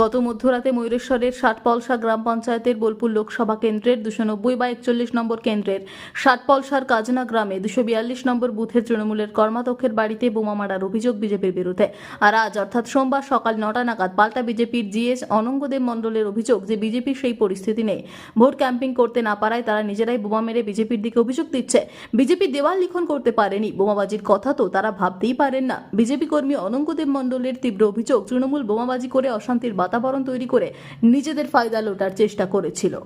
গত মধ্যরাতে ময়ূরেশ্বরের ষাটপলসা গ্রাম পঞ্চায়েতের বোলপুর লোকসভা কেন্দ্রের দুশো নব্বই বা একচল্লিশ নম্বর কেন্দ্রের ষাটপলসার কাজনা গ্রামে দুশো বিয়াল্লিশ নম্বর বুথের তৃণমূলের কর্মাধ্যক্ষের বাড়িতে বোমা মারার অভিযোগ বিজেপির বিরুদ্ধে। আর আজ, অর্থাৎ সোমবার সকাল নটা নাগাদ, পাল্টা বিজেপির জিএস অনঙ্গদেব মণ্ডলের অভিযোগ যে বিজেপির সেই পরিস্থিতি নেই। ভোট ক্যাম্পিং করতে না পারায় তারা নিজেরাই বোমা মেরে বিজেপির দিকে অভিযোগ দিচ্ছে। বিজেপি দেওয়াল লিখন করতে পারেনি, বোমাবাজির কথা তো তারা ভাবতেই পারেন না। বিজেপি কর্মী অনঙ্গদেব মণ্ডলের তীব্র অভিযোগ, তৃণমূল বোমাবাজি করে অশান্তির বাতাবরণ তৈরি করে নিজেদের ফায়দা লোটার চেষ্টা করেছিল।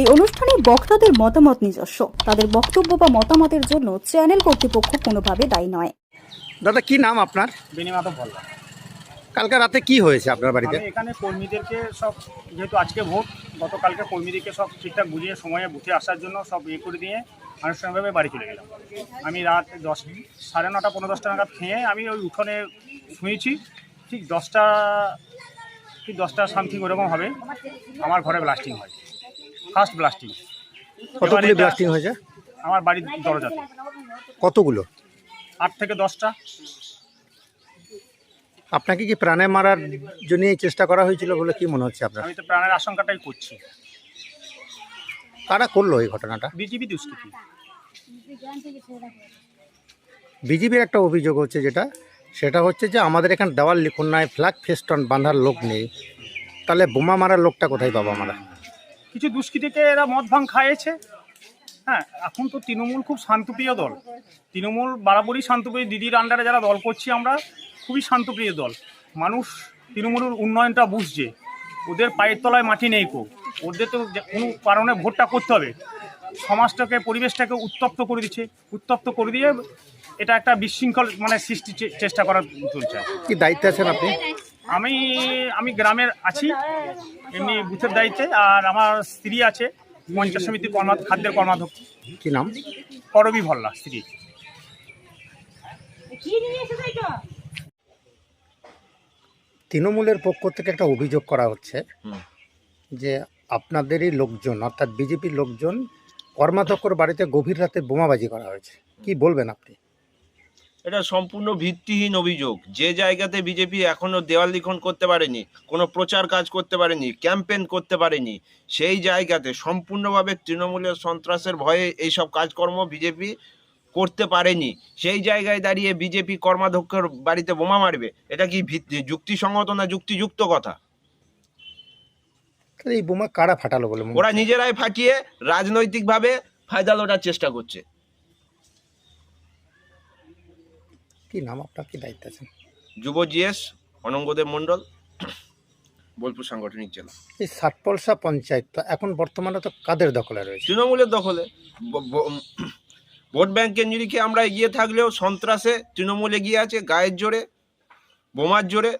এই অনুষ্ঠানে বক্তাদের মতামত নিজস্ব। তাদের বক্তব্য বা মতামতের জন্য চ্যানেল কর্তৃপক্ষ কোনোভাবে দায়ী নয়। দাদা কি নাম আপনার? বেনিমাতো বললাম কালকে রাতে কি হয়েছে আপনার বাড়িতে? আমি এখানে কর্মীদেরকে সব যেহেতু আজকে ভোট গতকালকে কর্মীদেরকে সব ঠিকঠাক বুঝিয়ে সময়ে বুথে আসার জন্য সব ইয়ে করে দিয়ে আনুষ্ঠানিকভাবে বাড়ি চলে গেলাম। আমি রাত দশ সাড়ে নটা পনেরো দশটা নাগাদ খেয়ে আমি ওই উঠোনে শুয়েছি। ঠিক দশটা ঠিক দশটা সামথিং ওরকম হবে। আমার ঘরে ব্লাস্টিং হয়। ফার্স্ট ব্লাস্টিং কতগুলি ব্লাস্টিং হয়েছে? আমার বাড়ির দরজাতে কতগুলো? আট থেকে দশটা। আপনাকে কি প্রাণে মারার জন্য চেষ্টা করা হয়েছিল বলে কি মনে হচ্ছে আপনার? আমি তো প্রাণের আশঙ্কাটাই করছি। কারা করল এই ঘটনাটা? বিজেপি দুষ্কৃতি। বিজেপির একটা অভিযোগ হচ্ছে যেটা সেটা হচ্ছে যে আমাদের এখানে দেওয়াল লিখুন নাই ফ্ল্যাগ ফেস্টন বাঁধার লোক নেই। তাহলে বোমা মারার লোকটা কোথায় পাবো আমরা? কিছু দুষ্কৃতীকে এরা মদ ভাঙ খাইয়েছে। হ্যাঁ এখন তো তৃণমূল খুব শান্তপ্রিয় দল। তৃণমূল বরাবরই শান্তপ্রিয়। দিদির আন্ডারে যারা দল করছি আমরা খুবই শান্তপ্রিয় দল। মানুষ তৃণমূলের উন্নয়নটা বুঝছে। ওদের পায়ের তলায় মাটি নেই কো। ওদের তো কোনো কারণে ভোটটা করতে হবে। সমাজটাকে পরিবেশটাকে উত্তপ্ত করে দিচ্ছে। উত্তপ্ত করে দিয়ে এটা একটা বিশৃঙ্খল মানে সৃষ্টি চে- চেষ্টা করার চলছে। কি দায়িত্বে আছেন আপনি? আমি আমি গ্রামের আছি এমনি বুথের দায়িত্বে। আর আমার স্ত্রী আছে পঞ্চায়েত সমিতি কর্মা খাদ্যের কর্মাধ্যক্ষ। কি নাম? করবি ভল্লা স্ত্রী। তৃণমূলের পক্ষ থেকে একটা অভিযোগ করা হচ্ছে যে আপনাদেরই লোকজন অর্থাৎ বিজেপির লোকজন কর্মাধ্যক্ষর বাড়িতে গভীর রাতে বোমাবাজি করা হয়েছে। কি বলবেন আপনি? এটা সম্পূর্ণ ভিত্তিহীন অভিযোগ। যে জায়গাতে বিজেপি এখনও দেওয়াল লিখন করতে পারেনি কোনো প্রচার কাজ করতে পারেনি ক্যাম্পেন করতে পারেনি সেই জায়গাতে সম্পূর্ণভাবে তৃণমূলের সন্ত্রাসের ভয়ে এইসব কাজকর্ম বিজেপি করতে পারেনি। সেই জায়গায় দাঁড়িয়ে বিজেপি কর্মাধ্যক্ষের বাড়িতে বোমা মারবে এটা কি ভিত্তি যুক্তিসঙ্গত না যুক্তিযুক্ত কথা? এই বোমা কারা ফাটালো বলে ওরা নিজেরাই ফাটিয়ে রাজনৈতিকভাবে ফায়দা লোটার চেষ্টা করছে। কি নাম আপনার? কি দায়িত্ব আছেন? যুব জিএস অনঙ্গদেব মণ্ডল বোলপুর সাংগঠনিক জেলা। এই সাতপলসা পঞ্চায়েত এখন বর্তমানে তো কাদের দখলে রয়েছে? তৃণমূলের দখলে। ভোট ব্যাংকের নিরিখে আমরা এগিয়ে থাকলেও সন্ত্রাসে তৃণমূল এগিয়ে আছে গায়ের জোরে বোমার জোরে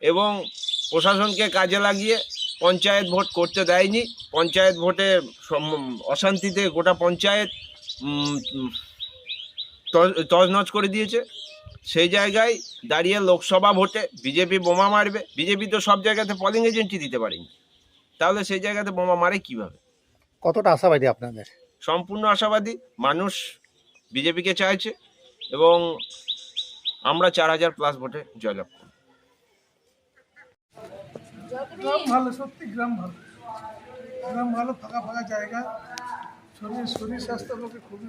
এবং প্রশাসনকে কাজে লাগিয়ে পঞ্চায়েত ভোট করতে দেয়নি। পঞ্চায়েত ভোটে অশান্তিতে গোটা পঞ্চায়েত উম, উম, তজ- তছনছ করে দিয়েছে। সেই জায়গায় দাঁড়িয়ে লোকসভা ভোটে বিজেপি বোমা মারবে। বিজেপি তো সব জায়গাতে পলিং এজেন্টই দিতে পারেনি। তাহলে সেই জায়গাতে বোমা মারে কীভাবে? কতটা আশাবাদী আপনাদের? সম্পূর্ণ আশাবাদী। মানুষ বিজেপিকে চাইছে এবং আমরা চার হাজার প্লাস ভোটে জয়লাভ করব। গ্রাম ভালো, সত্যি গ্রাম ভালো। গ্রাম ভালো, ফাঁকা ফাঁকা জায়গা। শরীর শরীর খুবই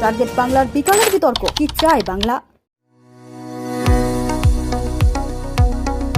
টার্গেট বাংলার বিকালের বিতর্ক কি চায় বাংলা?